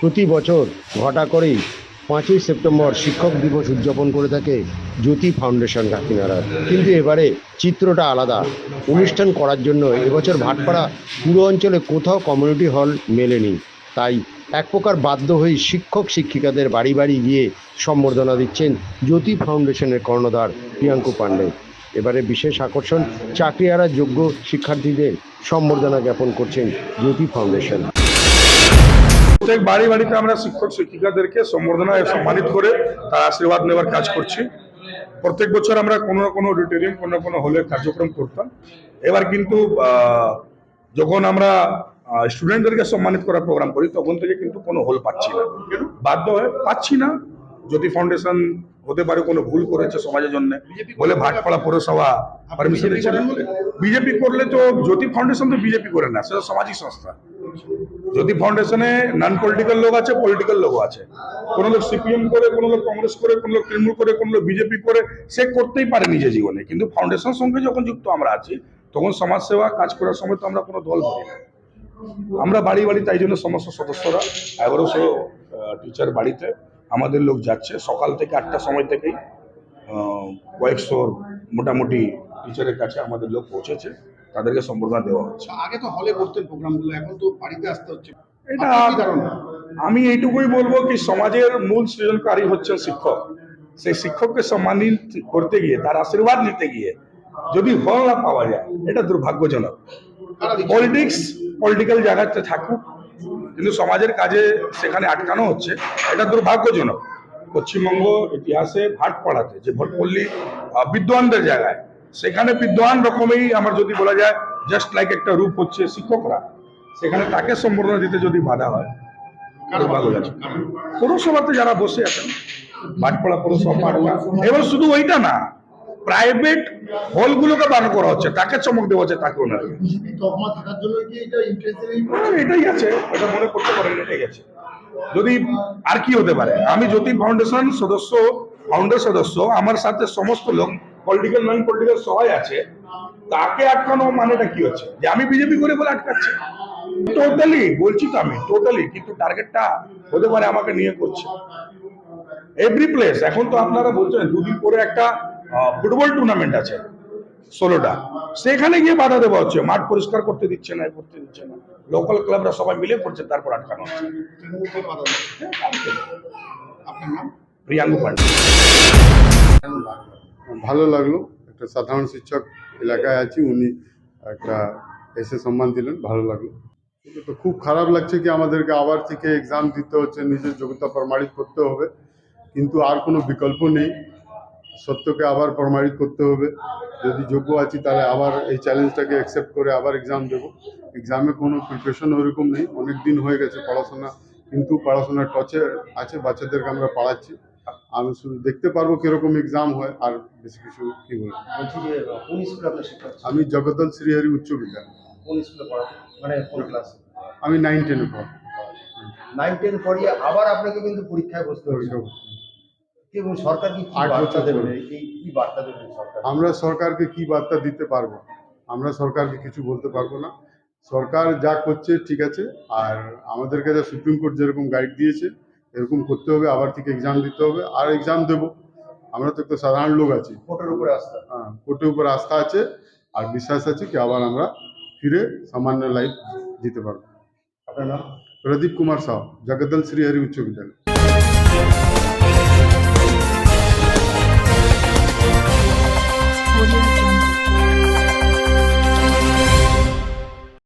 প্রতি বছর ঘটা করেই পাঁচই সেপ্টেম্বর শিক্ষক দিবস উদযাপন করে থাকে জ্যোতি ফাউন্ডেশন কাকিনাড়া। কিন্তু এবারে চিত্রটা আলাদা। অনুষ্ঠান করার জন্য এবছর ভাটপাড়া পুরো অঞ্চলে কোথাও কমিউনিটি হল মেলেনি। তাই এক প্রকার বাধ্য হয়ে শিক্ষক শিক্ষিকাদের বাড়ি বাড়ি গিয়ে সম্বর্ধনা দিচ্ছেন জ্যোতি ফাউন্ডেশনের কর্ণধার প্রিয়াঙ্কু পাণ্ডে। এবারে বিশেষ আকর্ষণ চাকরিহারা যোগ্য শিক্ষার্থীদের সম্বর্ধনা জ্ঞাপন করছেন জ্যোতি ফাউন্ডেশন। প্রত্যেক বাড়ি বাড়িতে আমরা শিক্ষক শিক্ষিকাদেরকে সম্বর্ধনা সম্মানিত করে তার আশীর্বাদ নেওয়ার কাজ করছি। প্রত্যেক বছর আমরা কোনো না কোনো অডিটোরিয়াম কোনো না কোনো হলে কার্যক্রম করতাম। এবার কিন্তু যখন আমরা স্টুডেন্টদেরকে সম্মানিত করার প্রোগ্রাম করি তখন থেকে কিন্তু কোনো হোল পাচ্ছি না। বাধ্য হয়ে পাচ্ছি না। জ্যোতি ফাউন্ডেশন হতে পারে কোনো ভুল করেছে সমাজের জন্য বলে ভাটপাড়া পৌরসভা পারমিশন দিচ্ছে না বিজেপি করলে তো জ্যোতি ফাউন্ডেশন তো বিজেপি করে না সেটা সামাজিক সংস্থা। জ্যোতি ফাউন্ডেশনে নন পলিটিক্যাল লোক আছে পলিটিক্যাল লোক আছে। কোন লোক সিপিএম করে কোন লোক কংগ্রেস করে কোন লোক তৃণমূল করে কোন লোক বিজেপি করে সে করতেই পারে নিজের জীবনে। কিন্তু ফাউন্ডেশন সঙ্গে যখন যুক্ত আমরা আছি তখন সমাজসেবা কাজ করার সময় তো আমরা কোনো দল করি না। আমরা বাড়ি বাড়ি তাই জন্য সমস্ত সদস্যরা এগারোশো টিচার বাড়িতে আমাদের লোক যাচ্ছে। সকাল থেকে আটটা সময় থেকেই আহ, কয়েকশো মোটামুটি টিচারের কাছে আমাদের লোক পৌঁছেছে। তাদেরকে সম্বর্ধনা দেওয়া হচ্ছে। আগে তো হলে করতেন প্রোগ্রামগুলো এখন তো বাড়িতে আসতে হচ্ছে। এটা? আমি এইটুকুই বলব কি সমাজের মূল সৃজনকারী হচ্ছেন শিক্ষক। সেই শিক্ষককে সম্মানিত করতে গিয়ে তার আশীর্বাদ নিতে গিয়ে যদি ফল না পাওয়া যায় এটা দুর্ভাগ্যজনক। পলিটিক্স পলিটিক্যাল জায়গাতে থাকুক কিন্তু সমাজের কাজে সেখানে আটকানো হচ্ছে এটা দুর্ভাগ্যজনক। পশ্চিমবঙ্গ ইতিহাসে ভাট পড়াতে যে ভোটপল্লী বিদ্বানদের জায়গায় সেখানে বিদ্বান রকমেই আমার যদি বলা যায় জাস্ট লাইক একটা রূপ হচ্ছে শিক্ষকরা সেখানে তাকে সম্বর্ধনা দিতে যদি বাধা হয় কারা পৌরসভাতে যারা বসে আছেন ভাটপাড়া পৌরসভা এবার শুধু ওইটা না প্রাইভেট হলগুলোকে বারণ করা হচ্ছে তাকে চমক দেওয়া হচ্ছে তাকে ওনার এটাই আছে এটা মনে করতে পারেন এটাই আছে। যদি আর কি হতে পারে আমি জ্যোতি ফাউন্ডেশন সদস্য ফাউন্ডার সদস্য আমার সাথে সমস্ত লোক পলিটিক্যাল নন পলিটিক্যাল সবাই আছে তাকে আটকানো মানেটা কি হচ্ছে? যে আমি বিজেপি করে বলে আটকাচ্ছে। টোটালি বলছি তো আমি টোটালি কিন্তু টার্গেটটা হতে পারে আমাকে নিয়ে করছে। এভরি প্লেস এখন তো আপনারা বলছেন দুদিন পরে একটা ফুটবল টুর্নামেন্ট আছে ষোলোটা। সেখানে গিয়ে বাধা দেওয়া হচ্ছে মাঠ পরিষ্কার করতে দিচ্ছে না করতে দিচ্ছে না। লোকাল ক্লাবরা সবাই মিলে করছে তারপর আটকানো হচ্ছে। নাম? প্রিয়াঙ্গু পান্ডে। ভালো লাগল। একটা সাধারণ শিক্ষক এলাকায় আছি, উনি একটা এসে সম্মান দিলেন, ভালো লাগল। তো খুব খারাপ লাগছে কি আমাদেরকে আবার থেকে এক্সাম দিতে হচ্ছে, নিজের যোগ্যতা প্রমাণিত করতে হবে। কিন্তু আর কোনো বিকল্প নেই। সত্যকে আবার প্রমাণিত করতে হবে। যদি যোগ্য আছি, তাহলে আবার এই চ্যালেঞ্জটাকে অ্যাকসেপ্ট করে আবার এক্সাম দেবো। এক্সামে কোনো প্রিপারেশন ওরকম নেই। অনেক দিন হয়ে গেছে পড়াশোনা। কিন্তু পড়াশোনার টচে আছে, বাচ্চাদেরকে আমরা পড়াচ্ছি। আমি শুধু দেখতে পারব কীরকম এক্সাম হয় আর বেশি কিছু কি বলব? আমি জগদল শ্রীহরি উচ্চ বিদ্যালয়। কোন স্কুলে পড়া মানে কোন ক্লাস আমি নাইন টেনে পড়ি। নাইন টেন পড়িয়ে আবার আপনাকে কিন্তু পরীক্ষায় বসতে হচ্ছে। এবং সরকার কি বার্তা দেবে কি বার্তা দেবে সরকার আমরা সরকারকে কি বার্তা দিতে পারব? আমরা সরকারকে কিছু বলতে পারব না। সরকার যা করছে ঠিক আছে আর আমাদেরকে যা সুপ্রিম কোর্ট যেরকম গাইড দিয়েছে এরকম করতে হবে আবার থেকে এক্সাম দিতে হবে আর এক্সাম দেব। আমরা তো একটা সাধারণ লোক আছি। কোর্টের উপরে আস্থা। হ্যাঁ, কোর্টের উপরে আস্থা আছে আর বিশ্বাস আছে কি আবার আমরা ফিরে সামান্য লাইফ দিতে পারব। আপনার নাম? প্রদীপ কুমার সাহ জগদ্দল শ্রী হরি উচ্চ বিদ্যালয়।